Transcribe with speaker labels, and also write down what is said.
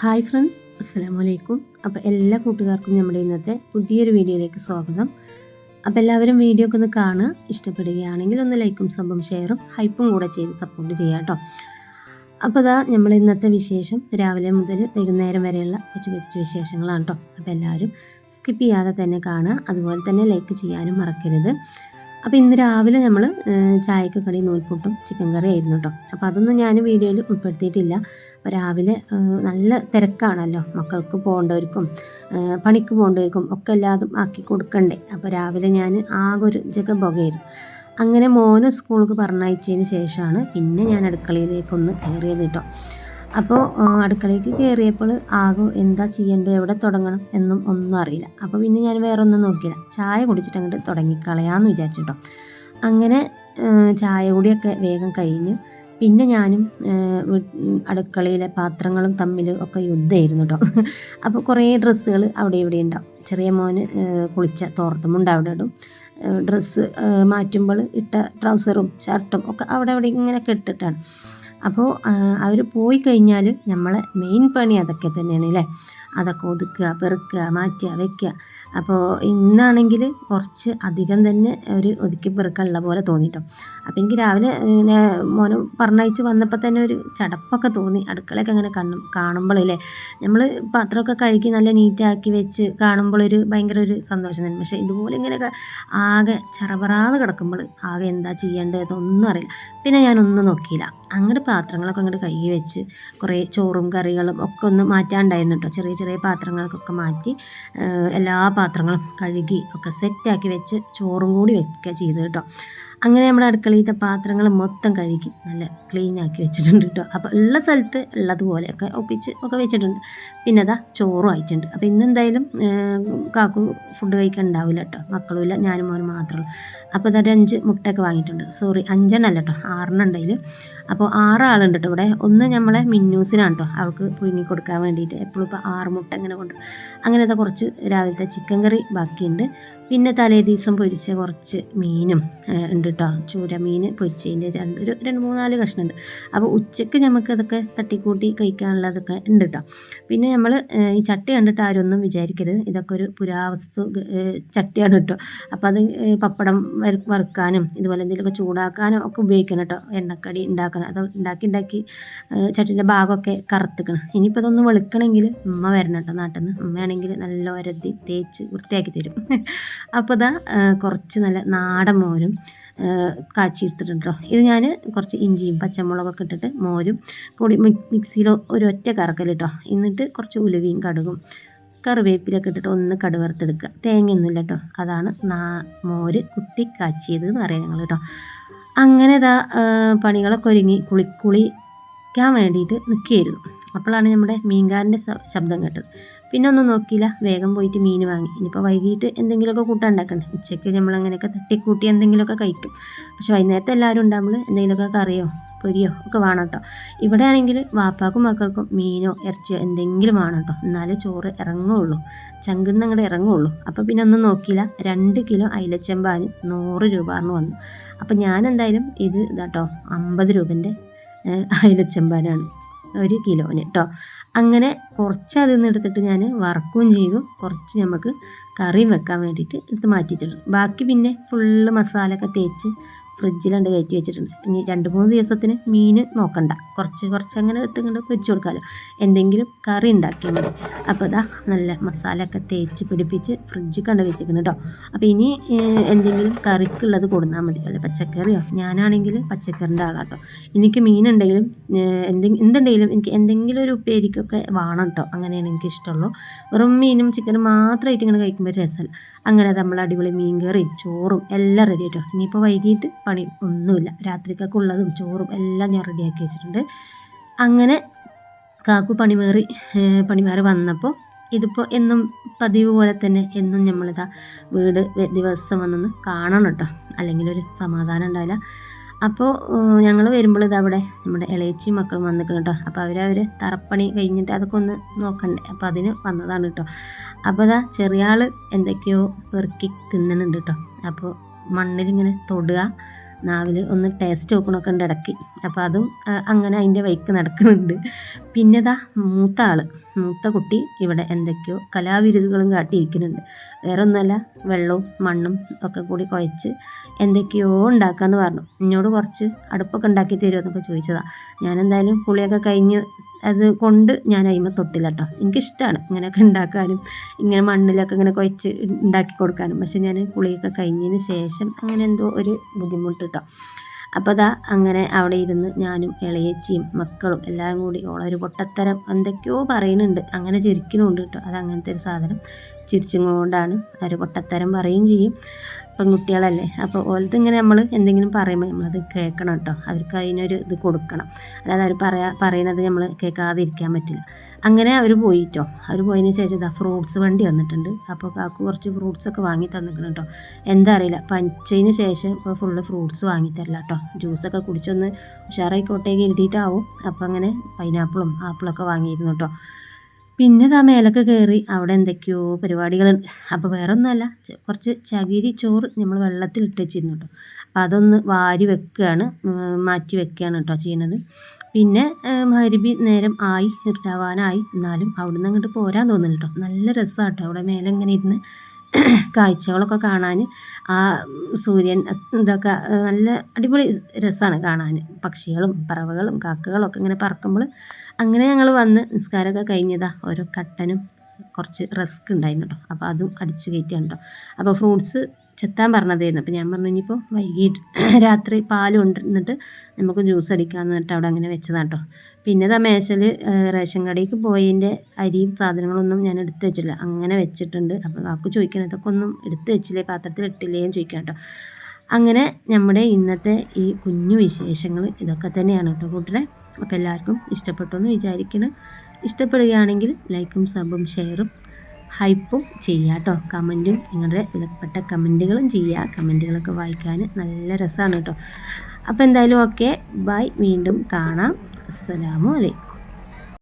Speaker 1: Hi friends അസ്സാം വലൈക്കും അപ്പോൾ എല്ലാ കൂട്ടുകാർക്കും നമ്മുടെ ഇന്നത്തെ പുതിയൊരു വീഡിയോയിലേക്ക് സ്വാഗതം. അപ്പോൾ എല്ലാവരും വീഡിയോ ഒക്കെ ഒന്ന് കാണുക ഇഷ്ടപ്പെടുകയാണെങ്കിൽ ഒന്ന് ലൈക്കും സംഭവം ഷെയറും ഹൈപ്പും കൂടെ ചെയ്ത് സപ്പോർട്ട് ചെയ്യാം കേട്ടോ. അപ്പോൾ അതാ നമ്മൾ ഇന്നത്തെ വിശേഷം. രാവിലെ മുതൽ വൈകുന്നേരം വരെയുള്ള കൊച്ചു കൊച്ചു വിശേഷങ്ങളാണ് കേട്ടോ. അപ്പോൾ എല്ലാവരും സ്കിപ്പ് ചെയ്യാതെ തന്നെ കാണുക. അതുപോലെ തന്നെ ലൈക്ക് ചെയ്യാനും മറക്കരുത്. അപ്പോൾ ഇന്ന് രാവിലെ നമ്മൾ ചായക്ക് കടി ചിക്കൻ കറി ആയിരുന്നു കേട്ടോ അപ്പോൾ അതൊന്നും ഞാൻ വീഡിയോയിൽ ഉൾപ്പെടുത്തിയിട്ടില്ല. അപ്പോൾ രാവിലെ നല്ല തിരക്കാണല്ലോ. മക്കൾക്ക് പോകേണ്ടവർക്കും പണിക്ക് പോകേണ്ടവർക്കും ഒക്കെ എല്ലാതും ആക്കി കൊടുക്കണ്ടേ. അപ്പോൾ രാവിലെ ഞാൻ ആകെ ഒരു ജഗബൊകയായിരുന്നു. അങ്ങനെ മോനെ സ്കൂൾക്ക് പറഞ്ഞയച്ചതിന് ശേഷമാണ് പിന്നെ ഞാൻ അടുക്കളയിലേക്കൊന്ന് കയറിയത് കേട്ടോ അപ്പോൾ അടുക്കളയ്ക്ക് കയറിയപ്പോൾ ആകെ എന്താ ചെയ്യേണ്ടത് എവിടെ തുടങ്ങണം എന്നും ഒന്നും അറിയില്ല. അപ്പോൾ പിന്നെ ഞാൻ വേറെ ഒന്നും നോക്കിയില്ല ചായ കുടിച്ചിട്ട് അങ്ങോട്ട് തുടങ്ങിക്കളയാമെന്ന് വിചാരിച്ചു കേട്ടോ അങ്ങനെ ചായ കൂടിയൊക്കെ വേഗം കഴിഞ്ഞ്. പിന്നെ ഞാനും അടുക്കളയിലെ പാത്രങ്ങളും തമ്മിൽ ഒക്കെ യുദ്ധമായിരുന്നു കേട്ടോ അപ്പോൾ കുറേ ഡ്രസ്സുകൾ അവിടെ ഇവിടെ ഉണ്ടാവും. ചെറിയ മോന് കുളിച്ച തോർത്തുമുണ്ട് അവിടെ ഇടും. ഡ്രസ്സ് മാറ്റുമ്പോൾ ഇട്ട ട്രൗസറും ഷർട്ടും ഒക്കെ അവിടെ അവിടെ ഇങ്ങനെ ഇട്ടിട്ടാണ് അപ്പോൾ അവർ പോയി കഴിഞ്ഞാൽ നമ്മളെ മെയിൻ പണി അതൊക്കെ തന്നെയാണ് അല്ലേ? അതൊക്കെ ഒതുക്കുക പെറുക്കുക മാറ്റുക വെക്കുക. അപ്പോൾ ഇന്നാണെങ്കിൽ കുറച്ച് അധികം തന്നെ ഒരു ഒതുക്കി പെറുക്കാനുള്ള പോലെ തോന്നിട്ടോ. അപ്പോൾ എനിക്ക് രാവിലെ ഇങ്ങനെ മോനെ പറഞ്ഞയച്ച് വന്നപ്പോൾ തന്നെ ഒരു ചടപ്പൊക്കെ തോന്നി. അടുക്കളയൊക്കെ അങ്ങനെ കാണും കാണുമ്പോഴല്ലേ നമ്മൾ പാത്രമൊക്കെ കഴുകി നല്ല നീറ്റാക്കി വെച്ച് കാണുമ്പോഴൊരു ഭയങ്കര ഒരു സന്തോഷം തന്നെ. പക്ഷേ ഇതുപോലെ ഇങ്ങനെയൊക്കെ ആകെ ചറപറാന്ന് കിടക്കുമ്പോൾ ആകെ എന്താ ചെയ്യേണ്ടതെന്നൊന്നും അറിയില്ല. പിന്നെ ഞാനൊന്നും നോക്കിയില്ല. അങ്ങോട്ട് പാത്രങ്ങളൊക്കെ അങ്ങോട്ട് കഴുകി വെച്ച് കുറേ ചോറും കറികളും ഒക്കെ ഒന്ന് മാറ്റാണ്ടായിരുന്നു കേട്ടോ ചെറിയ ചെറിയ പാത്രങ്ങൾക്കൊക്കെ മാറ്റി എല്ലാ പാത്രങ്ങളും കഴുകി ഒക്കെ സെറ്റാക്കി വെച്ച് ചോറും കൂടി വെക്കുക ചെയ്ത് കേട്ടോ. അങ്ങനെ നമ്മുടെ അടുക്കളയിലത്തെ പാത്രങ്ങൾ മൊത്തം കഴുകി നല്ല ക്ലീൻ ആക്കി വെച്ചിട്ടുണ്ട് കേട്ടോ അപ്പോൾ ഉള്ള സ്ഥലത്ത് ഉള്ളതുപോലെയൊക്കെ ഒപ്പിച്ച് ഒക്കെ വെച്ചിട്ടുണ്ട്. പിന്നെ അതാ ചോറും ആയിട്ടുണ്ട്. അപ്പോൾ ഇന്ന് എന്തായാലും കാക്കു ഫുഡ് കഴിക്കാൻ ഉണ്ടാവില്ല കേട്ടോ മക്കളും ഇല്ല ഞാനും മോനും മാത്രമേ ഉള്ളൂ. അപ്പോൾ അതൊരു അഞ്ച് മുട്ടയൊക്കെ വാങ്ങിയിട്ടുണ്ട്. സോറി അഞ്ചെണ്ണം അല്ല കേട്ടോ ആറെണ്ണം ഉണ്ടായിൽ. അപ്പോൾ ആറാളുണ്ട് കേട്ടോ ഇവിടെ. ഒന്ന് നമ്മളെ മിന്നൂസിനാണ് കേട്ടോ അവൾക്ക് പുഴുങ്ങി കൊടുക്കാൻ വേണ്ടിയിട്ട് എപ്പോഴും ഇപ്പോൾ ആറ് മുട്ട ഇങ്ങനെ കൊണ്ട് അങ്ങനത്തെ കുറച്ച് രാവിലത്തെ ചിക്കൻ കറി ബാക്കിയുണ്ട്. പിന്നെ തലേ ദിവസം പൊരിച്ച കുറച്ച് മീനും ഉണ്ട് കേട്ടോ ചൂര മീൻ പൊരിച്ചതിന്റെ രണ്ട് ഒരു രണ്ട് മൂന്നാൽ കഷ്ണമുണ്ട്. അപ്പോൾ ഉച്ചയ്ക്ക് നമുക്ക് അതൊക്കെ തട്ടിക്കൂട്ടി കഴിക്കാനുള്ളതൊക്കെ ഉണ്ട് കേട്ടോ പിന്നെ നമ്മൾ ഈ ചട്ടി കണ്ടിട്ട് ആരൊന്നും വിചാരിക്കരുത്. ഇതൊക്കെ ഒരു പുരാവസ്തു ചട്ടിയാണ് കേട്ടോ. അപ്പോൾ അത് പപ്പടം വറുക്കാനും ഇതുപോലെ എന്തെങ്കിലുമൊക്കെ ചൂടാക്കാനും ഒക്കെ ഉപയോഗിക്കണം കേട്ടോ. എണ്ണക്കടി ഉണ്ടാക്കണം. അത് ഉണ്ടാക്കി ഉണ്ടാക്കി ചട്ടിന്റെ ഭാഗമൊക്കെ കറുത്തിക്കണം. ഇനിയിപ്പോൾ അതൊന്ന് വെളുക്കണമെങ്കിൽ ഉമ്മ വരണം കേട്ടോ നാട്ടിൽ നിന്ന്. ഉമ്മയാണെങ്കിൽ നല്ല ഒരതി തേച്ച് വൃത്തിയാക്കി തരും. അപ്പോൾ ഇതാ കുറച്ച് നല്ല നാടൻ മോരും ഏഹ്, കാച്ചി എടുത്തിട്ടുണ്ട് കേട്ടോ ഇത് ഞാൻ കുറച്ച് ഇഞ്ചിയും പച്ചമുളകൊക്കെ ഇട്ടിട്ട് മോരും കൂടി മിക്സിയിൽ ഒരു ഒറ്റ കറക്കൽ കേട്ടോ എന്നിട്ട് കുറച്ച് ഉലുവയും കടുകും കറിവേപ്പിലൊക്കെ ഇട്ടിട്ട് ഒന്ന് കടുവറുത്തെടുക്കുക. തേങ്ങയൊന്നുമില്ല കേട്ടോ അതാണ് നാ മോര് കുത്തി കാച്ചിയത് എന്ന് പറയാം ഞങ്ങൾ കേട്ടോ അങ്ങനെ ഇതാ പണികളൊക്കെ ഒരുങ്ങി കുളിക്കുളിക്കാൻ വേണ്ടിയിട്ട് നിൽക്കുകയായിരുന്നു അപ്പോഴാണ് നമ്മുടെ മീൻകാരന്റെ ശബ്ദം കേട്ടത്. പിന്നെ ഒന്നും നോക്കിയില്ല. വേഗം പോയിട്ട് മീൻ വാങ്ങി. ഇനിയിപ്പോൾ വൈകിട്ട് എന്തെങ്കിലുമൊക്കെ കൂട്ടാൻ ഉണ്ടാക്കണ്ടേ? ഉച്ചയ്ക്ക് നമ്മൾ അങ്ങനെയൊക്കെ തട്ടിക്കൂട്ടി എന്തെങ്കിലുമൊക്കെ കഴിക്കും. പക്ഷെ വൈകുന്നേരത്തെ എല്ലാവരും ഉണ്ടാകുമ്പോൾ എന്തെങ്കിലുമൊക്കെ കറിയോ പൊരിയോ ഒക്കെ വേണം കേട്ടോ. ഇവിടെ ആണെങ്കിൽ വാപ്പാക്കും മക്കൾക്കും മീനോ ഇറച്ചിയോ എന്തെങ്കിലും വേണം കേട്ടോ. എന്നാലേ ചോറ് ഇറങ്ങുള്ളൂ. ചങ്കിന്ന് അങ്ങോട്ട് ഇറങ്ങുള്ളൂ. അപ്പോൾ പിന്നെ ഒന്നും നോക്കിയില്ല. രണ്ട് കിലോ അയിലച്ചെമ്പാന് നൂറ് രൂപ എന്ന് വന്നു. അപ്പോൾ ഞാൻ എന്തായാലും ഇത് ഇതാട്ടോ അമ്പത് രൂപന്റെ അയിലച്ചെമ്പാനാണ്. ഒരു കിലോന് കേട്ടോ അങ്ങനെ കുറച്ച് അതിൽ നിന്ന് എടുത്തിട്ട് ഞാൻ വറക്കുകയും ചെയ്തു. കുറച്ച് നമുക്ക് കറി വെക്കാൻ വേണ്ടിയിട്ട് എടുത്ത് മാറ്റിയിട്ടുണ്ട്. ബാക്കി പിന്നെ ഫുള്ള് മസാലയൊക്കെ തേച്ച് ഫ്രിഡ്ജിലുണ്ട് കയറ്റി വെച്ചിട്ടുണ്ട്. ഇനി രണ്ട് മൂന്ന് ദിവസത്തിന് മീൻ നോക്കണ്ട. കുറച്ച് കുറച്ച് അങ്ങനെ എടുത്തുകൊണ്ട് വെച്ച് കൊടുക്കാമല്ലോ എന്തെങ്കിലും കറി ഉണ്ടാക്കിയാൽ മതി. അപ്പോൾ ഇതാ നല്ല മസാലയൊക്കെ തേച്ച് പിടിപ്പിച്ച് ഫ്രിഡ്ജിൽ കണ്ട് വെച്ചിരിക്കുന്നു കേട്ടോ അപ്പോൾ ഇനി എന്തെങ്കിലും കറിക്കുള്ളത് കൊടുന്നാൽ മതി. അല്ലെ പച്ചക്കറിയോ? ഞാനാണെങ്കിൽ പച്ചക്കറിന്റെ ആളാട്ടോ എനിക്ക് മീനുണ്ടെങ്കിലും എന്തെങ്കിലും എന്തുണ്ടെങ്കിലും എനിക്ക് എന്തെങ്കിലും ഒരു ഉപ്പേരിക്കൊക്കെ വേണം കേട്ടോ അങ്ങനെയാണ് എനിക്ക് ഇഷ്ടമുള്ളൂ. വെറും മീനും ചിക്കനും മാത്രമായിട്ട് ഇങ്ങനെ കഴിക്കുമ്പോൾ രസമല്ല. അങ്ങനെ നമ്മൾ അടിപൊളി മീൻ കറിയും ചോറും എല്ലാം റെഡി കേട്ടോ ഇനിയിപ്പോൾ വൈകിട്ട് പണി ഒന്നുമില്ല. രാത്രിക്കൊക്കെ ഉള്ളതും ചോറും എല്ലാം ഞാൻ റെഡിയാക്കി വെച്ചിട്ടുണ്ട്. അങ്ങനെ കാക്കു പണിമേറി ഏഹ്, പണിമാറി വന്നപ്പോൾ ഇതിപ്പോൾ എന്നും പതിവ് പോലെ തന്നെ എന്നും നമ്മളിതാ വീട് ദിവസം വന്നൊന്ന് കാണണം കേട്ടോ അല്ലെങ്കിൽ ഒരു സമാധാനം ഉണ്ടാവില്ല. അപ്പോൾ ഞങ്ങൾ വരുമ്പോൾ ഇത് അവിടെ നമ്മുടെ ഇളയച്ചി മക്കൾ വന്നിരിക്കണം കേട്ടോ അപ്പോൾ അവരവർ തറപ്പണി കഴിഞ്ഞിട്ട് അതൊക്കെ ഒന്ന് നോക്കണ്ടേ. അപ്പോൾ അതിന് വന്നതാണ് കേട്ടോ അപ്പോൾ അതാ ചെറിയ ആൾ എന്തൊക്കെയോ പെറുക്കി തിന്നണുണ്ട് കേട്ടോ അപ്പോൾ മണ്ണിലിങ്ങനെ തൊടുക നാവിൽ ഒന്ന് ടേസ്റ്റ് നോക്കണമൊക്കെ ഉണ്ട് ഇടയ്ക്ക്. അപ്പോൾ അതും അങ്ങനെ അതിന്റെ വൈക്ക് നടക്കുന്നുണ്ട്. പിന്നെതാ മൂത്ത ആൾ മൂത്ത കുട്ടി ഇവിടെ എന്തൊക്കെയോ കലാവിരുതുകളും കാട്ടിയിരിക്കുന്നുണ്ട്. വേറെ ഒന്നുമല്ല വെള്ളവും മണ്ണും ഒക്കെ കൂടി കുഴച്ച് എന്തൊക്കെയോ ഉണ്ടാക്കാമെന്ന് പറഞ്ഞു. എന്നോട് കുറച്ച് അടുപ്പൊക്കെ ഉണ്ടാക്കി തരുമെന്നൊക്കെ ചോദിച്ചതാണ് ഞാൻ എന്തായാലും പുളിയൊക്കെ കഴിഞ്ഞ് അത് കൊണ്ട് ഞാൻ അയിമ തൊട്ടില്ല കേട്ടോ എനിക്കിഷ്ടമാണ് ഇങ്ങനെയൊക്കെ ഉണ്ടാക്കാനും ഇങ്ങനെ മണ്ണിലൊക്കെ ഇങ്ങനെ കുഴച്ച് ഉണ്ടാക്കി കൊടുക്കാനും. പക്ഷെ ഞാൻ കുളിയൊക്കെ കഴിഞ്ഞതിന് ശേഷം അങ്ങനെ എന്തോ ഒരു ബുദ്ധിമുട്ട് കേട്ടോ അപ്പോൾ അതാ അങ്ങനെ അവിടെ ഇരുന്ന് ഞാനും ഇളയച്ചിയും മക്കളും എല്ലാം കൂടി ഓളൊരു പൊട്ടത്തരം എന്തൊക്കെയോ പറയുന്നുണ്ട്. അങ്ങനെ ചിരിക്കുന്നുണ്ട് കേട്ടോ. അത് അങ്ങനത്തെ ഒരു സാധനം. ചിരിച്ചും കൊണ്ടാണ് ഒരു പൊട്ടത്തരം പറയുകയും ചെയ്യും. പെൺകുട്ടികളല്ലേ? അപ്പോൾ ഓലത്ത് ഇങ്ങനെ നമ്മൾ എന്തെങ്കിലും പറയുമ്പോൾ നമ്മളത് കേൾക്കണം കേട്ടോ. അവർക്ക് അതിനൊരു ഇത് കൊടുക്കണം. അല്ലാതെ അവർ പറയാ പറയുന്നത് നമ്മൾ കേൾക്കാതിരിക്കാൻ പറ്റില്ല. അങ്ങനെ അവർ പോയിട്ടോ അവർ പോയതിന് ശേഷം ഇതാ ഫ്രൂട്ട്സ് വണ്ടി വന്നിട്ടുണ്ട്. അപ്പോൾ കാക്കു കുറച്ച് ഫ്രൂട്ട്സൊക്കെ വാങ്ങി തന്നിക്കണം കേട്ടോ എന്താ അറിയില്ല. പനിച്ചതിന് ശേഷം ഇപ്പോൾ ഫുള്ള് ഫ്രൂട്ട്സ് വാങ്ങി തരില്ല കേട്ടോ ജ്യൂസൊക്കെ കുടിച്ചൊന്ന് ഉഷാറായിക്കോട്ടേക്ക് എഴുതിയിട്ടാവും അപ്പോൾ അങ്ങനെ പൈനാപ്പിളും ആപ്പിളൊക്കെ വാങ്ങിയിരുന്നു കേട്ടോ പിന്നെ ആ മേലൊക്കെ കയറി അവിടെ എന്തൊക്കെയോ പരിപാടികളുണ്ട്. അപ്പോൾ വേറെ ഒന്നുമല്ല കുറച്ച് ചകിരി ചോറ് നമ്മൾ വെള്ളത്തിൽ ഇട്ട് വെച്ചിരുന്നു കേട്ടോ. അപ്പോൾ അതൊന്ന് വാരി വെക്കുകയാണ്. മാറ്റി വെക്കുകയാണ് കേട്ടോ ചെയ്യുന്നത് പിന്നെ മരുബി നേരം ആയി ഇരുട്ടാവാനായി. എന്നാലും അവിടുന്ന് അങ്ങോട്ട് പോരാൻ തോന്നുന്നു കേട്ടോ. നല്ല രസമാണ് കേട്ടോ അവിടെ മേലെ ഇങ്ങനെ ഇരുന്ന് കാഴ്ചകളൊക്കെ കാണാൻ ആ സൂര്യൻ ഇതൊക്കെ നല്ല അടിപൊളി രസമാണ് കാണാൻ. പക്ഷികളും പറവകളും കാക്കകളൊക്കെ ഇങ്ങനെ പറക്കുമ്പോൾ അങ്ങനെ ഞങ്ങൾ വന്ന് നിസ്കാരമൊക്കെ കഴിഞ്ഞതാ. ഓരോ കട്ടനും കുറച്ച് റിസ്ക് ഉണ്ടായിരുന്നു കേട്ടോ. അപ്പോൾ അതും അടിച്ചു കയറ്റിയാണ് കേട്ടോ. അപ്പോൾ ഫ്രൂട്ട്സ് ചെത്താൻ പറഞ്ഞതായിരുന്നു. അപ്പോൾ ഞാൻ പറഞ്ഞു ഇനിയിപ്പോൾ വൈകിട്ട് രാത്രി പാൽ കൊണ്ടിരുന്നിട്ട് നമുക്ക് ജ്യൂസ് അടിക്കാമെന്ന് പറഞ്ഞിട്ട് അവിടെ അങ്ങനെ വെച്ചതാണ് കേട്ടോ പിന്നെ ഇതാ മേശയിൽ റേഷൻ കടയ്ക്ക് പോയതിന്റെ അരിയും സാധനങ്ങളൊന്നും ഞാൻ എടുത്ത് വെച്ചില്ല അങ്ങനെ വെച്ചിട്ടുണ്ട്. അപ്പോൾ കാക്കു ചോദിക്കണം ഇതൊക്കെ ഒന്നും എടുത്ത് വെച്ചില്ലേ? പാത്രത്തിൽ ഇട്ടില്ലേന്ന് ചോദിക്കാം കേട്ടോ അങ്ങനെ നമ്മുടെ ഇന്നത്തെ ഈ കുഞ്ഞു വിശേഷങ്ങൾ ഇതൊക്കെ തന്നെയാണ് കേട്ടോ കൂട്ടരെ. അപ്പോൾ എല്ലാവർക്കും ഇഷ്ടപ്പെട്ടു എന്ന് വിചാരിക്കണം ഇഷ്ടപ്പെടുകയാണെങ്കിൽ ലൈക്കും സബും ഷെയറും ഹൈപ്പും ചെയ്യുക കേട്ടോ കമന്റും നിങ്ങളുടെ വിലപ്പെട്ട കമന്റുകളും ചെയ്യുക കമന്റുകളൊക്കെ വായിക്കാൻ നല്ല രസമാണ് കേട്ടോ അപ്പോൾ എന്തായാലും ഓക്കെ ബൈ വീണ്ടും കാണാം. അസ്സലാമു അലൈക്കും.